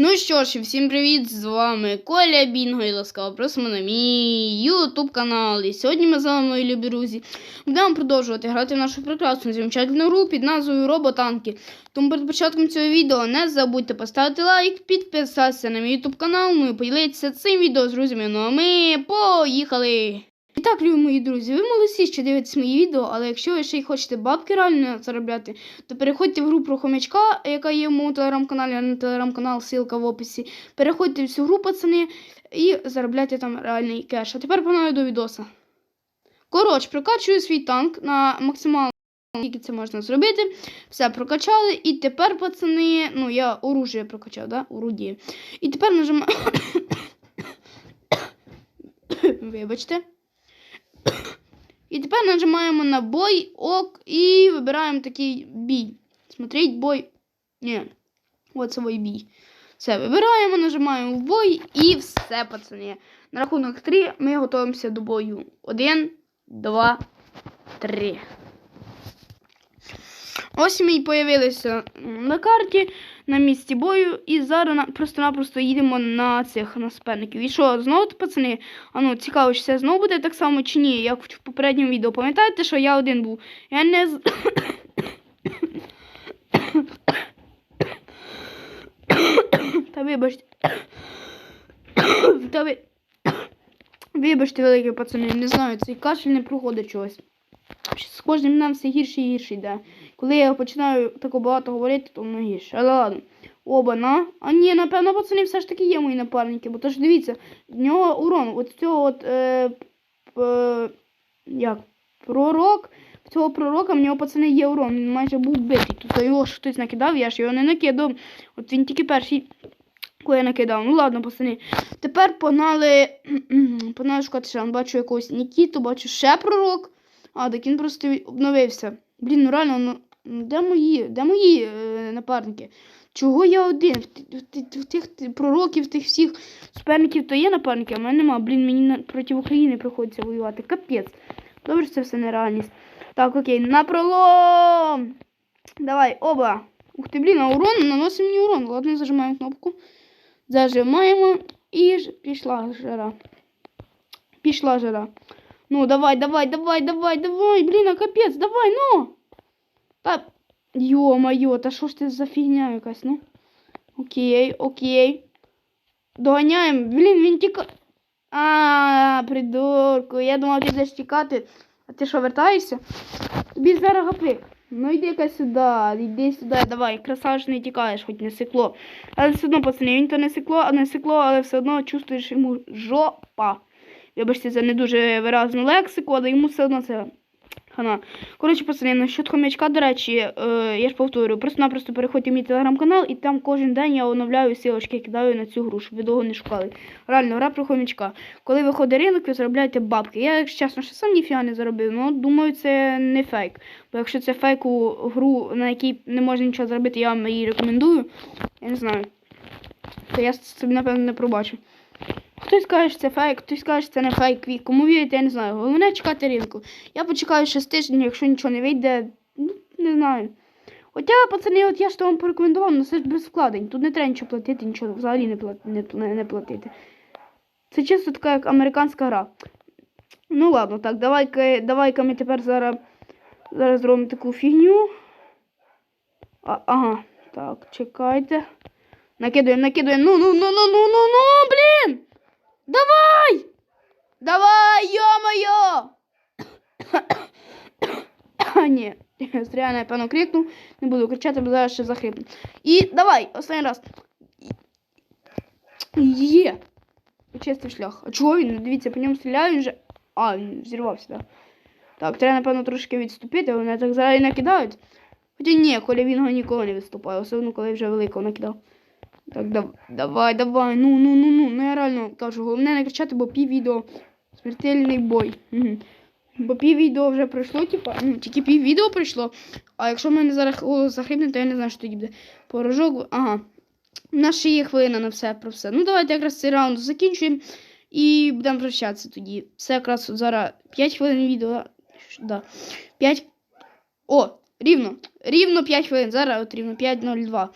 Ну що ж, всім привіт! З вами Коля Бінго і ласкаво просимо на мій ютуб канал. І сьогодні ми з вами, мої любі друзі, будемо продовжувати грати в нашу прекрасну замечательну гру під назвою Роботанки. Тому перед початком цього відео не забудьте поставити лайк, підписатися на мій ютуб канал, ну і поділитися цим відео з друзями. Ну а ми поїхали! І так, любі мої друзі, ви молодці, що дивитесь мої відео, але якщо ви ще й хочете бабки реально заробляти, то переходьте в гру про хомячка, яка є в моєму телеграм-каналі, а на телеграм-канал, ссылка в описі. Переходьте в цю гру, пацани, і заробляйте там реальний кеш. А тепер погнали до відоса. Коротше, прокачую свій танк на максимально, скільки це можна зробити. Все прокачали. І тепер, пацани, ну я оружие прокачав, да? Орудіє. І тепер нажимаю. Вибачте. І тепер нажимаємо на бой, ок, і вибираємо такий бій. Смотреть бой. Ні, от це бій. Все, вибираємо, нажимаємо в бой і все, пацани. На рахунок 3 ми готуємося до бою. Один, два, три. Ось ми і появилися на карті на місці бою. І зараз просто-напросто їдемо на цих на суперників. І що, знову, пацани? А ну, цікаво, чи це знову буде так само чи ні, як в попередньому відео. Пам'ятаєте, що я один був? Я не. Та вибачте. Та ви... Вибачте, великі пацани, не знаю, цей кашель не проходить чогось. Кожним днем все гірше і гірше йде. Коли я починаю тако багато говорити, то воно гірше. Але ладно. Оба на. А ні, напевно, пацани все ж таки є мої напарники. Бо то ж дивіться, в нього урон. От цього от. Е, п, як? Пророк. В цього пророка в нього пацани є урон. Він майже був битий. Тобто його ж хтось накидав, я ж його не накидав. От він тільки перший. Я накидав. Ну ладно, пацани. Тепер погнали. погнали шукати ще. Бачу якогось Нікіту, бачу ще пророк. А, так він просто обновився. Блін, ну реально, ну, ну де мої, де мої е, напарники? Чого я один? В, в, в тих ти- пророків, тих всіх суперників то є напарники, а в мене нема. Блін, мені на, проти України приходиться воювати. Капець. Добре, що це все нереальність. Так, окей, на пролом! Давай, оба. Ух ти, блін, а урон наносить мені урон. Ладно, зажимаємо кнопку. Зажимаємо і ж пішла жара. Пішла жара. Ну, давай, давай, давай, давай, давай, блін, а капець, давай, ну. Та, йо-моє, та що ж це за фігня якась, ну? Окей, окей. Доганяємо. Блін, він тіка. А, придурку. Я думав, ти будеш тікати. А ти що, вертаєшся? Тобі зараз. Ну йди-ка сюди, йди сюди, давай, красавчик не тікаєш, хоч не сикло. Але все одно, пацани, він то не сикло, а не сикло, але все одно чувствуєш йому жопа. Вибачте, за не дуже виразну лексику, але йому все одно це хана. Коротше, пацани, насчет хомячка, до речі, е, я ж повторюю, просто-напросто переходьте в мій телеграм-канал, і там кожен день я оновляю силочки, кидаю на цю гру, щоб ви довго не шукали. Реально, гра про хомячка. Коли виходить ринок, ви заробляєте бабки. Я, якщо чесно, ще сам ніфіга не заробив, ну думаю, це не фейк. Бо якщо це фейку гру, на якій не можна нічого зробити, я вам її рекомендую. Я не знаю. То я собі, напевно, не пробачу. Хтось каже, що це фейк, хтось каже, що це не фейк. Кому вірити, я не знаю. Головне чекати ринку. Я почекаю 6 тижнів, якщо нічого не вийде, ну, не знаю. Хоча, пацани, от я ж то вам порекомендував, але це ж без вкладень. Тут не треба нічого платити, нічого взагалі не, плат, не, не, платити. Це чисто така як американська гра. Ну ладно, так, давай-ка, давай-ка ми тепер зараз, зараз зробимо таку фігню. А, ага, так, чекайте. Накидуємо, накидуємо. Ну, ну, ну, ну, ну, ну, ну, блін! Давай! Давай! А, ні, зря, напевно, крикнув. Не буду кричати, бо зараз ще захрипну. І давай, останній раз. Є! Чистий шлях. А чого він? Дивіться, по ньому стріляють вже. А, він взірвався, так. Так, треба, напевно, трошки відступити, вони так зараз і накидають. Хоча ні, коли він його ніколи не виступає, особливо коли вже великого накидав. Так, дав, давай, давай, ну, ну, ну, ну, ну, я реально кажу, головне не кричати, бо пів відео смертельний бой. Бо пів відео вже пройшло, типа, ну, тільки пів відео пройшло. А якщо в мене зараз голос то я не знаю, що тоді буде. Порожок, ага. У нас ще є хвилина на все про все. Ну, давайте якраз цей раунд закінчуємо і будемо прощатися тоді. Це якраз от зараз 5 хвилин відео. Да. 5. О, рівно. Рівно 5 хвилин. Зараз от рівно 5.02.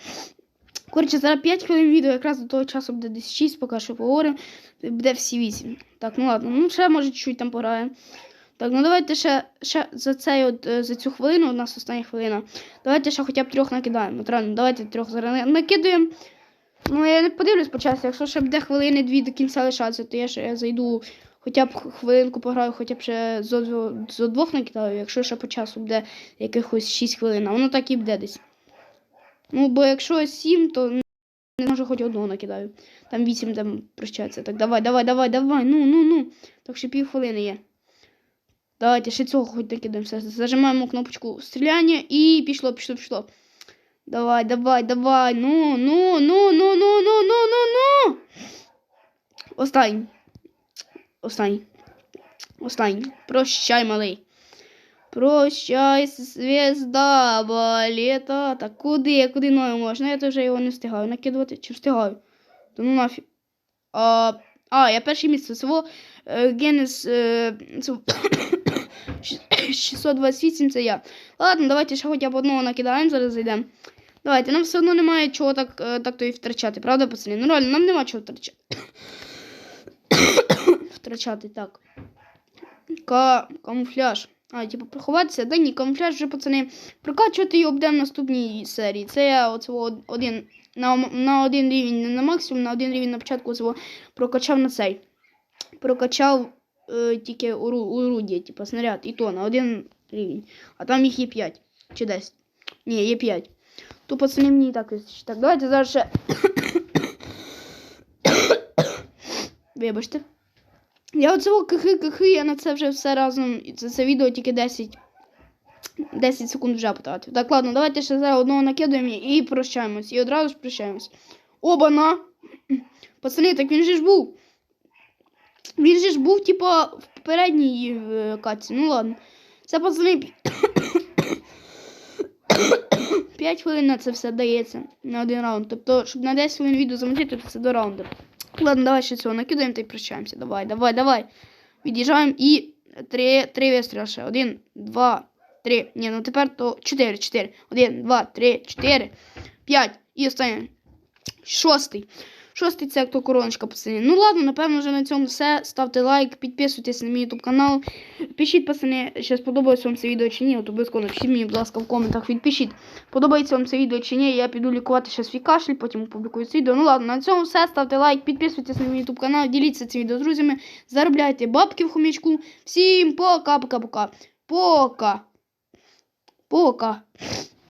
Коротше, зараз 5 хвилин відео, якраз до того часу буде десь 6, поки що поговоримо. Буде всі 8. Так, ну ладно, ну ще може чуть там пограємо. Так, ну давайте ще, ще за цей от, е, за цю хвилину, у нас остання хвилина. Давайте ще хоча б трьох накидаємо. Реально, давайте трьох зараз на- накидуємо. Ну, я не подивлюсь по часу, якщо ще буде хвилини дві до кінця лишатися, то я ще зайду хоча б хвилинку пограю, хоча б ще зо, зо двох накидаю, якщо ще по часу буде якихось 6 хвилин, воно так і буде десь. Ну, бо якщо 7, то не може хоч одного накидаю. Там 8 там прощається. Так, давай, давай, давай, давай. Ну, ну, ну. Так ще пів хвилини є. Давайте ще цього хоч накидаємо. Зажимаємо кнопочку стріляння і пішло, пішло, пішло. Давай, давай, давай. Ну, ну, ну, ну, ну, ну, ну, ну, ну. Останній. Останній. Останній. Прощай, малий. Прощай, звезда балета. Так куди, куди ною можна? Я вже його не встигаю накидувати. Чи встигаю? То ну нафіг. А, а я перше місце. Село е, Генес е, 628 це я. Ладно, давайте ще хоча б одного накидаємо, зараз зайдемо. Давайте, нам все одно немає чого так, е, так то і втрачати, правда, пацани? Ну реально, нам нема чого втрачати. втрачати, так. Ка... Камуфляж. А, типу, приховатися? Да ні, камуфляж вже, пацани. Прокачувати його буде в наступній серії. Це я оцього один на, на один рівень не на максимум, на один рівень на початку цього прокачав на цей. Прокачав е, тільки ору, орудія, типу снаряд, і то на один рівень. А там їх є 5 чи 10. Ні, є 5. То пацани мені і так вистачить. Так, давайте зараз ще. Вибачте. Я оцього кихи-кихи, я на це вже все разом. Це, це відео тільки 10. 10 секунд вже потратив. Так, ладно, давайте ще зараз одного накидуємо і прощаємось. І одразу ж прощаємось. Оба-на! Пацани, так він же ж був. Він же ж був, типа, в попередній е, катці. Ну ладно. Це пацани. 5 хвилин на це все дається на один раунд. Тобто, щоб на 10 хвилин відео замочити, то це до раунду. Ладно, давай ще цього накидаємо та й прощаємося. Давай, давай, давай. Від'їжджаємо і три, три вистріли ще. Один, два, три. Ні, ну тепер то чотири, чотири. Один, два, три, чотири, п'ять. І останній. Шостий. Шостий це як то короночка пацани. Ну ладно, напевно, вже на цьому все. Ставте лайк, підписуйтесь на мій YouTube канал. Пишіть, пацани, чи сподобається вам це відео чи ні. От обов'язково напишіть мені, будь ласка, в коментах відпишіть. Подобається вам це відео чи ні. Я піду лікувати ще свій кашель, потім опублікую це відео. Ну ладно, на цьому все. Ставте лайк, підписуйтесь на мій YouTube канал, діліться цим відео з друзями, заробляйте бабки в хомячку. Всім пока-пока-пока. Пока. Пока.